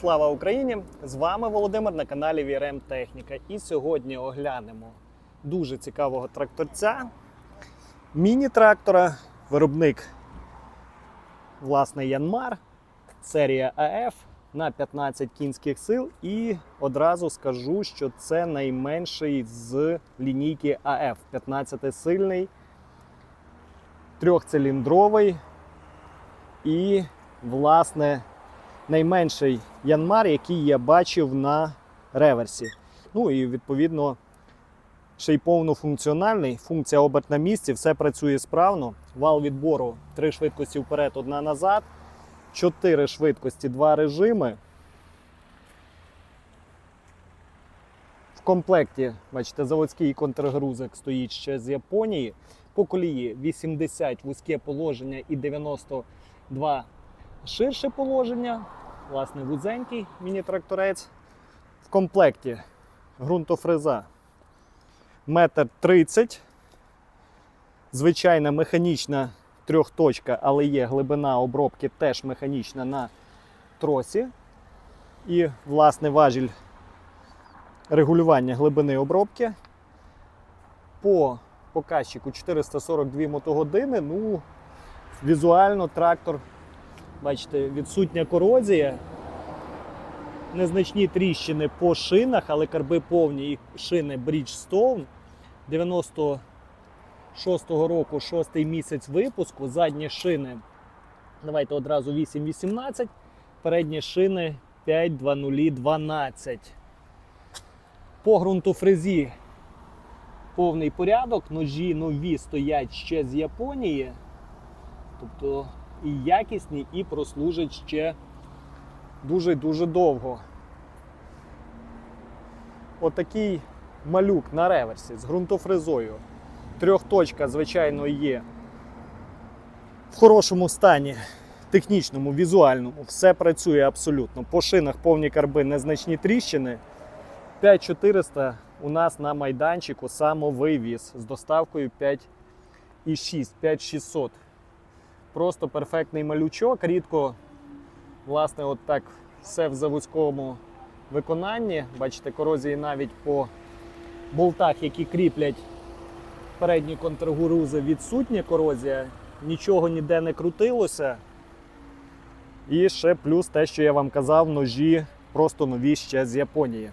слава Україні! З вами Володимир на каналі VRM Техніка. І сьогодні оглянемо дуже цікавого тракторця. Міні-трактора, виробник власне Янмар, серія АФ на 15 кінських сил. І одразу скажу, що це найменший з лінійки АФ 15-сильний, трьохциліндровий і, власне, найменший Янмар, який я бачив на реверсі. Ну і відповідно ще й повнофункціональний. Функція оберт на місці, все працює справно. Вал відбору три швидкості вперед, одна назад, чотири швидкості, два режими. В комплекті, бачите, заводський контргрузик стоїть ще з Японії. По колії 80 вузьке положення і 92 ширше положення. Власне, вузенький міні-тракторець. В комплекті ґрунтофреза метр 30. Звичайна механічна трьохточка, але є глибина обробки теж механічна на тросі. І, власне, важіль регулювання глибини обробки. По показчику 442 мотогодини. Ну, візуально трактор Бачите, відсутня корозія, незначні тріщини по шинах, але карби повні і шини Bridgestone. 96-го року, 6 місяць випуску. Задні шини. Давайте одразу 8.18. Передні шини 5.2012. По ґрунту фрезі повний порядок. Ножі нові стоять ще з Японії. Тобто і якісні, і прослужать ще дуже-дуже довго. Отакий малюк на реверсі з ґрунтофрезою. Трьохточка, звичайно, є в хорошому стані, технічному, візуальному. Все працює абсолютно. По шинах повні карби, незначні тріщини. 5400 у нас на майданчику самовивіз з доставкою 5,6, 5600 просто перфектний малючок. Рідко, власне, от так все в заводському виконанні. Бачите, корозії навіть по болтах, які кріплять передні контргурузи, відсутня корозія, нічого ніде не крутилося. І ще плюс те, що я вам казав, ножі просто нові ще з Японії.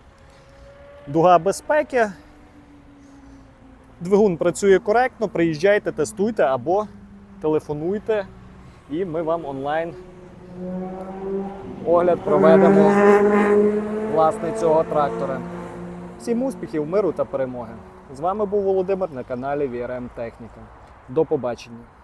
Дуга безпеки. Двигун працює коректно, приїжджайте, тестуйте або телефонуйте, і ми вам онлайн огляд проведемо власне цього трактора. Всім успіхів, миру та перемоги! З вами був Володимир на каналі VRM Техніка. До побачення!